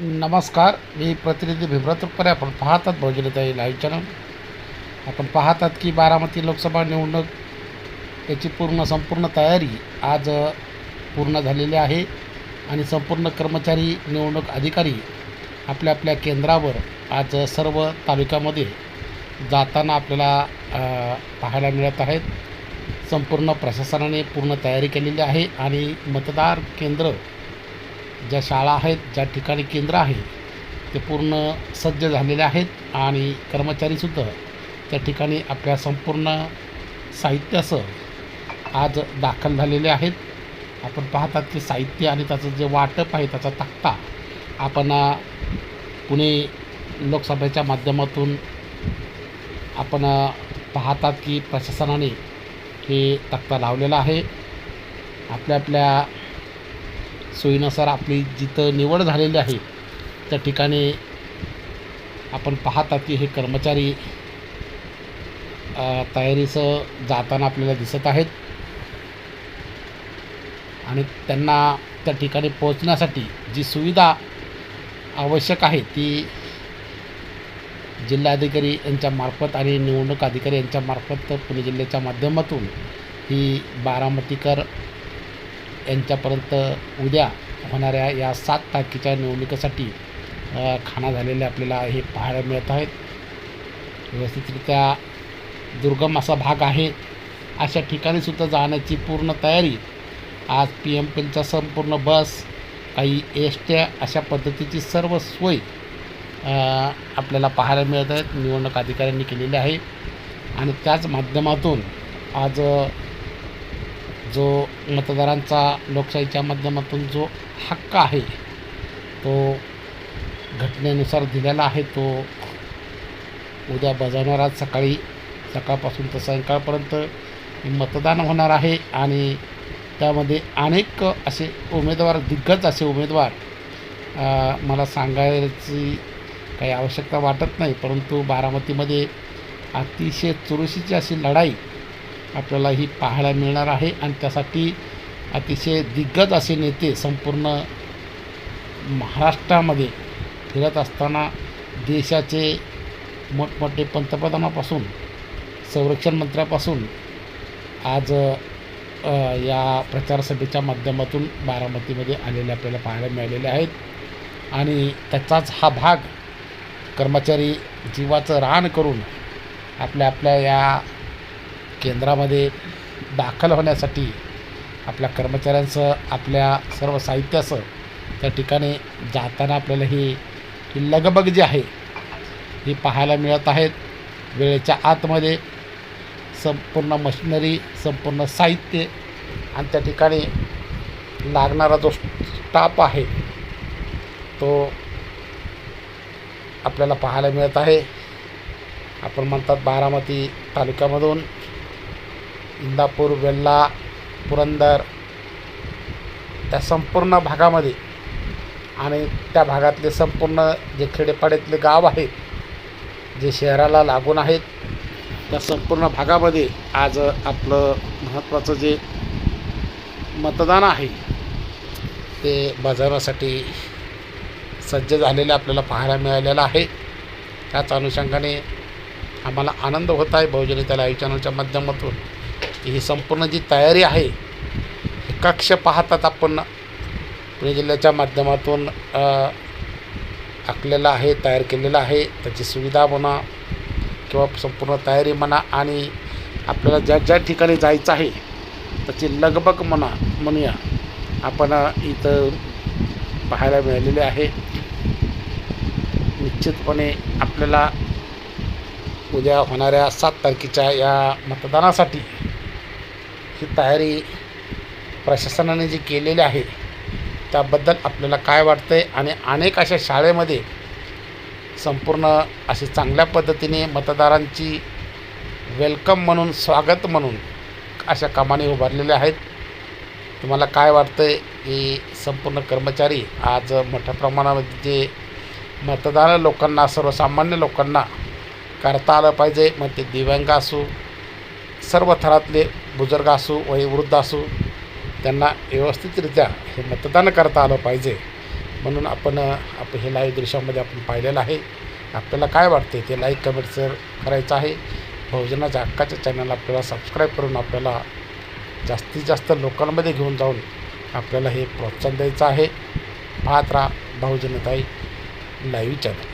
नमस्कार मी प्रतिनिधी भिमरात रुपरे आपण पाहतात भोजनताई लाईव्ह चॅनल आपण पाहतात की बारामती लोकसभा निवडणूक याची पूर्ण संपूर्ण तयारी आज पूर्ण झालेली आहे. आणि संपूर्ण कर्मचारी निवडणूक अधिकारी आपल्या आपल्या केंद्रावर आज सर्व तालुक्यामध्ये जाताना आपल्याला पाहायला मिळत आहेत. संपूर्ण प्रशासनाने पूर्ण तयारी केलेली आहे. आणि मतदार केंद्र ज्या शाळा आहेत ज्या ठिकाणी केंद्र आहे ते पूर्ण सज्ज झालेले आहेत आणि कर्मचारीसुद्धा त्या ठिकाणी आपल्या संपूर्ण साहित्यासह आज दाखल झालेले आहेत. आपण पाहतात की साहित्य आणि त्याचं जे वाटप आहे त्याचा तक्ता आपण पुणे लोकसभेच्या माध्यमातून आपण पाहतात की प्रशासनाने हे तक्ता लावलेला आहे. आपल्या आपल्या सोयीनुसार आपली जिथं निवड झालेली आहे त्या ठिकाणी आपण पाहतात की हे कर्मचारी तयारीसह जाताना आपल्याला दिसत आहेत. आणि त्यांना त्या ठिकाणी पोहोचण्यासाठी जी सुविधा आवश्यक आहे ती जिल्हाधिकारी यांच्यामार्फत आणि निवडणूक अधिकारी यांच्यामार्फत पुणे जिल्ह्याच्या माध्यमातून ही बारामतीकर यांच्यापर्यंत उद्या होणाऱ्या या सात तारखेच्या निवडणुकीसाठी खाना झालेले आपल्याला हे पाहायला मिळत आहेत. व्यवस्थितरित्या दुर्गम असा भाग आहे. अशा ठिकाणीसुद्धा जाण्याची पूर्ण तयारी. आज पी एम पीलच्या संपूर्ण बस काही एसट्या अशा पद्धतीची सर्व सोय आपल्याला पाहायला मिळत आहेत. निवडणूक अधिकाऱ्यांनी केलेली आहे. आणि त्याच माध्यमातून आज जो मतदारांचा लोकशाहीच्या माध्यमातून जो हक्क आहे तो घटनेनुसार दिलेला आहे तो उद्या बजावणार आज सकाळी सकाळपासून तर सायंकाळपर्यंत मतदान होणार आहे आणि त्यामध्ये अनेक असे उमेदवार दिग्गज असे उमेदवार मला सांगायची काही आवश्यकता वाटत नाही परंतु बारामतीमध्ये अतिशय चुरशीची अशी लढाई आपल्याला ही पाहायला मिळणार आहे आणि त्यासाठी अतिशय दिग्गज असे नेते संपूर्ण महाराष्ट्रामध्ये फिरत असताना देशाचे मोठमोठे पंतप्रधानापासून संरक्षण मंत्र्यापासून आज या प्रचारसभेच्या माध्यमातून बारामतीमध्ये आलेले आपल्याला पाहायला मिळालेले आहेत. आणि त्याचाच हा भाग कर्मचारी जीवाचं रान करून आपल्या आपल्या या केंद्रामध्ये दाखल होण्यासाठी आपल्या कर्मचाऱ्यांसह आपल्या सर्व साहित्यासह त्या ठिकाणी जाताना आपल्याला ही ही लगबग जी आहे ही पाहायला मिळत आहेत. वेळेच्या आतमध्ये संपूर्ण मशिनरी संपूर्ण साहित्य आणि त्या ठिकाणी लागणारा जो स्टाफ आहे तो आपल्याला पाहायला मिळत आहे. आपण म्हणतात बारामती तालुक्यामधून इंदापूर वेल्ला पुरंदर त्या संपूर्ण भागामध्ये आणि त्या भागातले संपूर्ण जे खेडेपाड्यातले गाव आहेत जे शहराला लागून आहेत त्या संपूर्ण भागामध्ये आज आपलं महत्त्वाचं जे मतदान आहे ते बजावण्यासाठी सज्ज झालेले आपल्याला पाहायला मिळालेलं आहे. त्याच अनुषंगाने आम्हाला आनंद होत आहे. बहुजनी त्याला लाईव्ह चॅनलच्या माध्यमातून ही संपूर्ण जी तयारी आहे हे कक्ष पाहतात आपण. पुणे जिल्ह्याच्या माध्यमातून अ, आखलेलं आहे तयार केलेलं आहे. त्याची सुविधा म्हणा किंवा संपूर्ण तयारी म्हणा आणि आपल्याला ज्या ज्या ठिकाणी जायचं आहे त्याची लगबग म्हणा म्हणूया आपण इथं पाहायला मिळालेले आहे. निश्चितपणे आपल्याला उद्या होणाऱ्या सात तारखेच्या या मतदानासाठी ही तयारी प्रशासनाने जी केलेली आहे त्याबद्दल आपल्याला काय वाटतं आहे आणि अनेक अशा शाळेमध्ये संपूर्ण अशी चांगल्या पद्धतीने मतदारांची वेलकम म्हणून स्वागत म्हणून अशा कामाने उभारलेल्या आहेत. तुम्हाला काय वाटतं आहे की संपूर्ण कर्मचारी आज मोठ्या प्रमाणामध्ये जे मतदार लोकांना सर्वसामान्य लोकांना करता आलं पाहिजे. मग ते दिव्यांग असू सर्व थरातले बुजुर्ग असू वयोवृद्ध असू त्यांना व्यवस्थितरित्या हे मतदान करता आलं पाहिजे. म्हणून आपण आप हे लाईव्ह दृश्यामध्ये आपण पाहिलेलं आहे. आपल्याला काय वाटते ते लाईक कमेंट शेअर करायचं आहे. बहुजनाच्या हक्काच्या चॅनल आपल्याला सबस्क्राईब करून आपल्याला जास्तीत जास्त लोकांमध्ये घेऊन जाऊन आपल्याला हे प्रोत्साहन द्यायचं आहे. पाहत राहा बहुजनताई लाईव्ह चॅनल